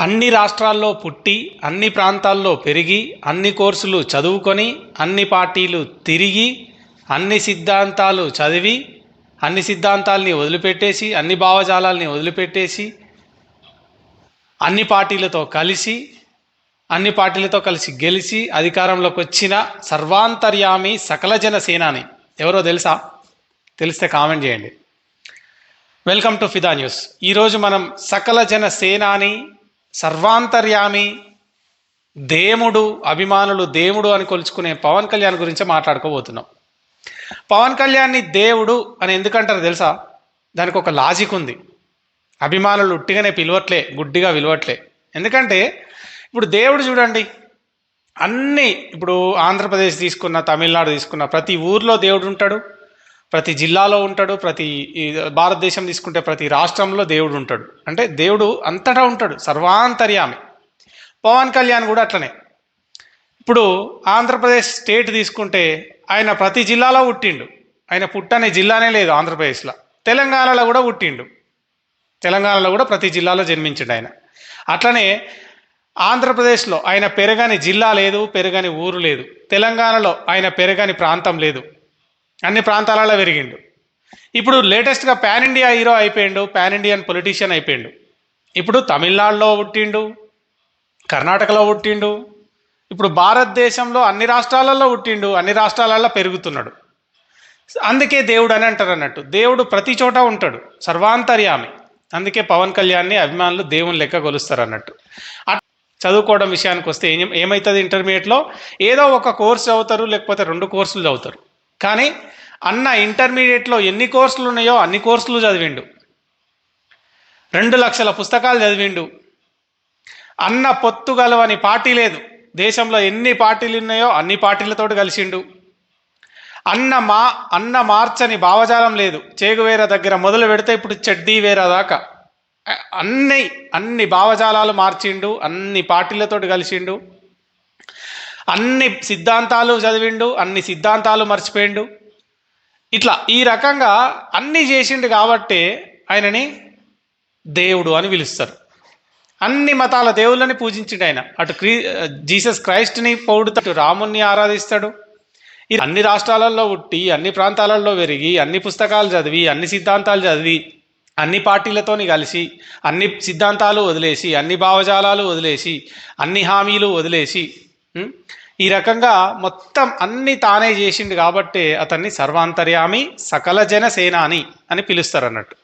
అన్ని రాష్ట్రాల్లో పుట్టి అన్ని ప్రాంతాల్లో పెరిగి అన్ని కోర్సులు చదువుకొని అన్ని పార్టీలు తిరిగి అన్ని సిద్ధాంతాలు చదివి అన్ని సిద్ధాంతాల్ని వదిలిపెట్టేసి అన్ని భావజాలాల్ని వదిలిపెట్టేసి అన్ని పార్టీలతో కలిసి అన్ని పార్టీలతో కలిసి గెలిచి అధికారంలోకి వచ్చిన సర్వాంతర్యామి సకలజన సేనాని. ఎవరో తెలుసా? తెలిస్తే కామెంట్ చేయండి. Welcome to Fida news. ఈరోజు మనం సకలజన సేనాని సర్వాంతర్యామి దేముడు అభిమానులు దేవుడు అని కొలుచుకునే పవన్ కళ్యాణ్ గురించి మాట్లాడుకోబోతున్నాం. పవన్ కళ్యాణ్ని దేవుడు అని ఎందుకంటారు తెలుసా? దానికి ఒక లాజిక్ ఉంది. అభిమానులు ఉట్టిగానే పిలవట్లే గుడ్డిగా విలువట్లే. ఎందుకంటే ఇప్పుడు దేవుడు చూడండి అన్నీ ఇప్పుడు ఆంధ్రప్రదేశ్ తీసుకున్న తమిళనాడు తీసుకున్న ప్రతి ఊర్లో దేవుడు ఉంటాడు. ప్రతి జిల్లాలో ఉంటాడు ప్రతి భారతదేశం తీసుకుంటే ప్రతి రాష్ట్రంలో దేవుడు ఉంటాడు. అంటే దేవుడు అంతటా ఉంటాడు సర్వాంతర్యామి. పవన్ కళ్యాణ్ కూడా అట్లనే. ఇప్పుడు ఆంధ్రప్రదేశ్ స్టేట్ తీసుకుంటే ఆయన ప్రతి జిల్లాలో పుట్టిండు. ఆయన పుట్టనే జిల్లానే లేదు ఆంధ్రప్రదేశ్లో. తెలంగాణలో కూడా పుట్టిండు. తెలంగాణలో కూడా ప్రతి జిల్లాలో జన్మించిండు ఆయన. అట్లనే ఆంధ్రప్రదేశ్లో ఆయన పెరగని జిల్లా లేదు పెరగని ఊరు లేదు. తెలంగాణలో ఆయన పెరగని ప్రాంతం లేదు. అన్ని ప్రాంతాలలో పెరిగిండు. ఇప్పుడు లేటెస్ట్గా పాన్ ఇండియా హీరో అయిపోయిండు పాన్ ఇండియన్ పొలిటీషియన్ అయిపోయిండు. ఇప్పుడు తమిళనాడులో పుట్టిండు కర్ణాటకలో పుట్టిండు ఇప్పుడు భారతదేశంలో అన్ని రాష్ట్రాలలో పుట్టిండు అన్ని రాష్ట్రాలలో పెరుగుతున్నాడు. అందుకే దేవుడు అని అంటారు అన్నట్టు. దేవుడు ప్రతి చోట ఉంటాడు సర్వాంతర్యామి. అందుకే పవన్ కళ్యాణ్ని అభిమానులు దేవుని లెక్క కొలుస్తారు అన్నట్టు. చదువుకోవడం విషయానికి వస్తే ఏం ఏమవుతుంది ఇంటర్మీడియట్లో ఏదో ఒక కోర్సు చదువుతారు లేకపోతే రెండు కోర్సులు చదువుతారు. కానీ అన్న ఇంటర్మీడియట్లో ఎన్ని కోర్సులు ఉన్నాయో అన్ని కోర్సులు చదివిండు. రెండు లక్షల పుస్తకాలు చదివిండు. అన్న పొత్తు గలవని పార్టీ లేదు. దేశంలో ఎన్ని పార్టీలు ఉన్నాయో అన్ని పార్టీలతోటి కలిసిండు. అన్న మా అన్న మార్చని భావజాలం లేదు. చేగువేర దగ్గర మొదలు పెడితే ఇప్పుడు చెడ్డీ వేర దాకా. అన్ని అన్ని భావజాలాలు మార్చిండు అన్ని పార్టీలతోటి కలిసిండు. అన్ని సిద్ధాంతాలు చదివిండు అన్ని సిద్ధాంతాలు మర్చిపోయిండు. ఇట్లా ఈ రకంగా అన్నీ చేసిండు కాబట్టే ఆయనని దేవుడు అని పిలుస్తారు. అన్ని మతాల దేవుళ్ళని పూజించిండు ఆయన. అటు క్రీ జీసస్ క్రైస్ట్ని పౌడుతాడు రాముణ్ణి ఆరాధిస్తాడు. అన్ని రాష్ట్రాలలో పుట్టి అన్ని ప్రాంతాలలో పెరిగి అన్ని పుస్తకాలు చదివి అన్ని సిద్ధాంతాలు చదివి అన్ని పార్టీలతోని కలిసి అన్ని సిద్ధాంతాలు వదిలేసి అన్ని భావజాలాలు వదిలేసి అన్ని హామీలు వదిలేసి ఈ రకంగా మొత్తం అన్ని తానే చేసిండు కాబట్టే అతన్ని సర్వాంతర్యామి సకల జన సేనాని అని పిలుస్తారు అన్నట్టు